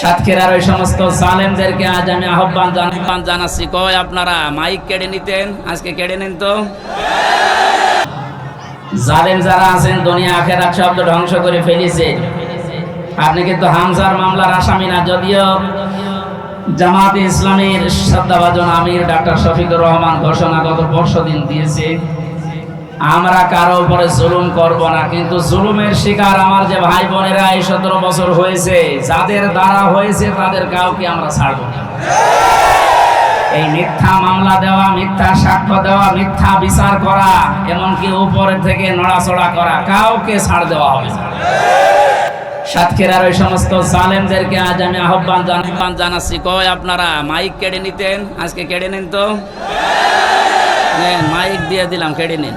সাতক্ষীরার ওই সমস্ত সালেমদেরকে আজ আমি আহ্বান জানান জানাচ্ছি। কয় আপনারা? মাইক কেড়ে নিতেন? আজকে কেড়ে নিন তো। জালেম যারা আছেন, দুনিয়া আখেরাত শব্দ ধ্বংস করে ফেলেছে। আপনি কিন্তু হামজার মামলার আসামি না, যদিও জামাতে ইসলামের শ্রদ্ধাভাজন আমির ডাক্তার শফিকুর রহমান ঘোষণা গত পরশু দিন দিয়েছে। আমরা কারও উপরে জুলুম করব না, কিন্তু জুলুমের শিকার আমার যে ভাই বোনেরা এই সতেরো বছর হয়েছে, যাদের দ্বারা হয়েছে তাদের কাউকে আমরা ছাড়ব না। এই মিথ্যা মামলা দেওয়া, মিথ্যা সাক্ষ্য দেওয়া, মিথ্যা বিচার করা, এমনকি উপরে থেকে নড়াচড়া করা, কাউকে ছাড় দেওয়া হবে সাতক্ষীরার ওই সমস্ত সালেমদেরকে আজ আমি আহ্বান জানান জানাচ্ছি। কয় আপনারা, মাইক কেড়ে নিতেন? আজকে কেড়ে নিন তো? মাইক দিয়ে দিলাম, কেড়ে নিন।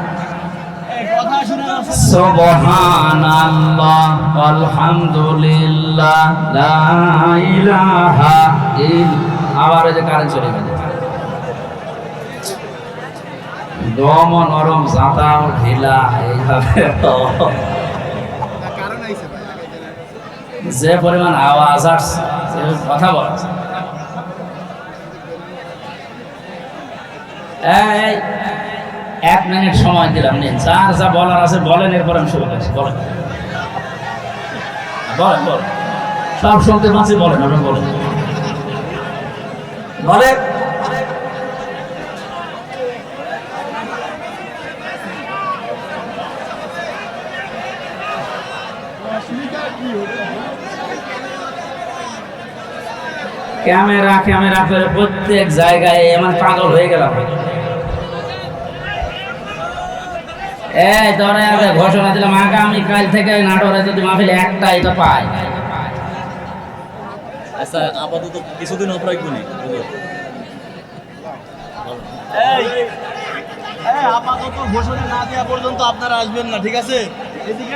সুবহানাল্লাহ, আলহামদুলিল্লাহ, লা ইলাহা ইল আবার যে কারেন্ট চলে গেল। দম নরম জাতাও ঢিলা, এইভাবে। যে পরিমাণ আওয়াজ আসছে কথা বলছে এই এক মিনিট সময় দিলাম নিন। যার যা বলার আছে বলেন এরপর আমি শুরু করছি। বলেন। বলেন বলেন। সব শুনতে পাচ্ছি বলেন আপনি বলেন। বলেন। ক্যামেরা ক্যামেরা করে প্রত্যেক জায়গায় আমার পাগল হয়ে গেলাম। এই ধরে আগে ঘোষণা দিলাম আগামী কাল থেকে নাটোরে যদি মাহফিল একটাই তো পাই আচ্ছা আপাতত কিছুদিন অফ রাখব নি আপাতত ঘোষণা না দেওয়া পর্যন্ত আপনারা আসবেন না ঠিক আছে? এদিকে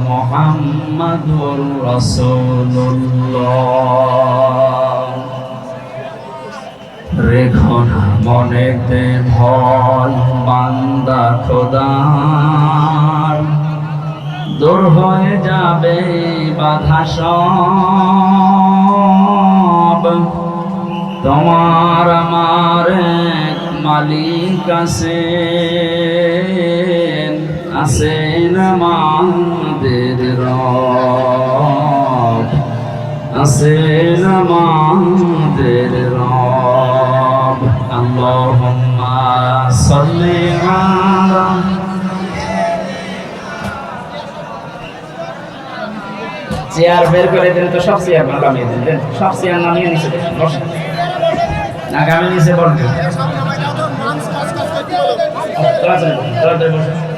মুহাম্মাদুর রাসূলুল্লাহ রেখো না মনেতে ভয়, বান্দা খোদার। দূর হয়ে যাবে বাধা সব। তোমার আমার মালিক আছেন আছেন আমাদের রব। আছেন আমাদের রব। আল্লাহুম্মা সাল্লি আলা চেয়ার বের করে দিন তো, সব চেয়ার নামিয়ে দিন সব চেয়ার নামিয়ে নিচে বসেন আগামী নিচে বলবেন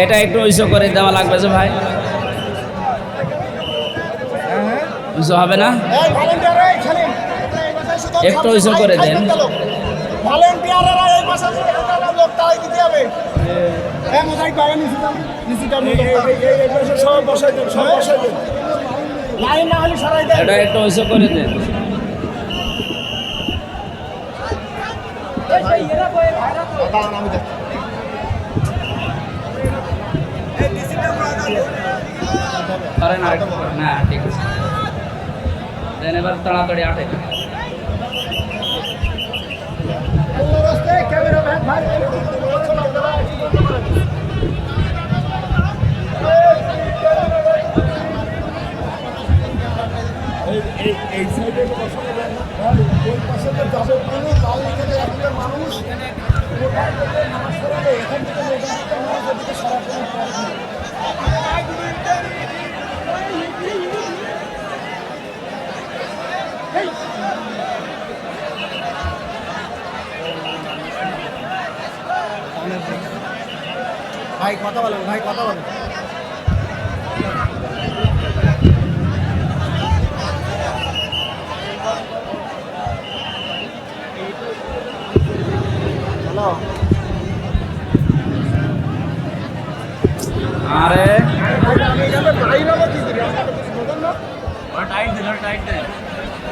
এটা একটু ওইসব করে দেওয়া লাগবে যে ভাই। ওই পাশে তো যাবে মানুষ তার এখানে একটা মানুষ কোথায় থেকে নামাজ পড়াবে এখান থেকে ওখান থেকে মানুষ ওদিকে সরাসরি পড়বে ভাই কথা বলেন ভাই কথা বলেন হ্যালো আরে আমি এখানে বাইরে আবার কি করি আপনারা কিছু বলেন না টাইট দেন টাইট দেন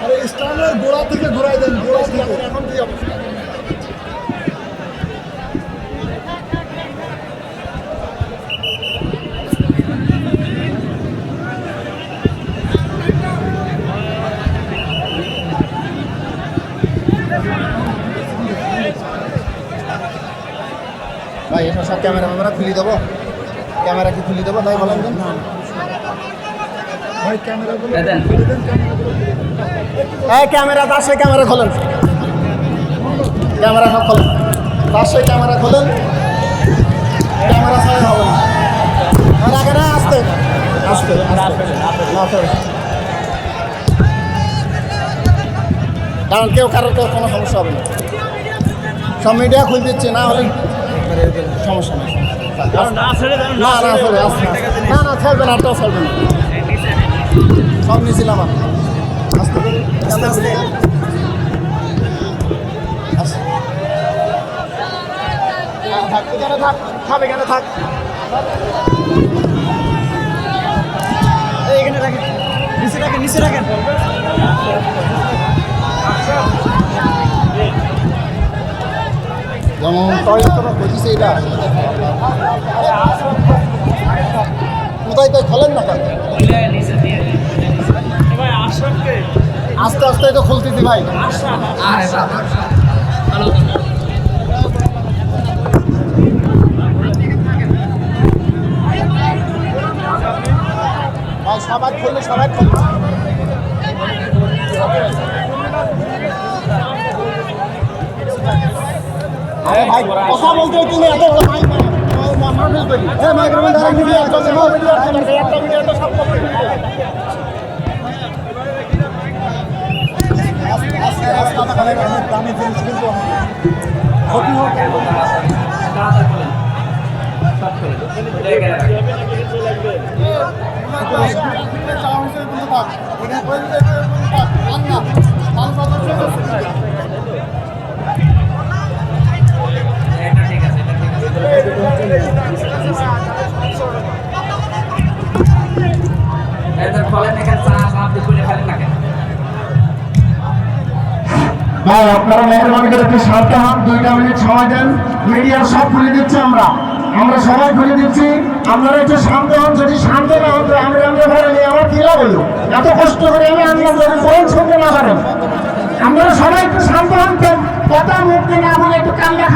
আরে স্টানের গোড়া থেকে ঘুরাই দেন গোড়া থেকে। এখন কি অবস্থা? ক্যামেরা ম্যামেরা খুলে দেবো। ক্যামেরা কি খুলে দেবো? তাই বলেন না ভাই ক্যামেরাগুলো দেন। ক্যামেরা তার সেই ক্যামেরা খোলেন। ক্যামেরা সব খোলেন। তার সেই ক্যামেরা খোলেন। ক্যামেরা ছাড়া হবে না। আগে না আসতে। আসতে কারণ কেউ কারোর কেউ কোনো সমস্যা হবে না। সব মিডিয়া খুলে দিচ্ছে না হলে সমস্যা নেই না না না না ছাড়বে না আরটাও ছাড়বে না। সব নিয়েছিলাম আস্তে আস্তে থাক এখানে থাক থাক এখানে থাক। এখানে রাখেন। নিচে রাখেন নিচে রাখেন। যেমন টয়লেট বুঝিস এটা কোথায় তাই খোলেন না কেন আস্তে আস্তে তো খুলতেছি ভাই, সবাই খুললে সবাই খুলবে আরে ভাই কথা বলতে তুমি এত বড় মাইক মাহফিল মাইক্রোফোন ধরে মিডিয়া চলছে না মিডিয়া চলছে একটা মিডিয়া তো সব করতে আস্তে আস্তে আস্তে কথা বলে দামি জিনিস কিন্তু ক্ষতি হোক ভাই, আপনারা মেহরবানি করে একটু সাতটা হাত দুইটা মিনিট সময় দেন। মিডিয়ার সব খুলে দিচ্ছি আমরা। আমরা সবাই খুলে দিচ্ছি। আপনারা একটু শান্ত হন, যদি শান্ত না হন আমি আমরা ঘরে নিয়ে আমার কি লাভ এত কষ্ট করে আমি আনলাম যদি কোন শুনতে না পারেন আপনারা সবাই একটু শান্ত হন কথা মুখ না বলে একটু কান্না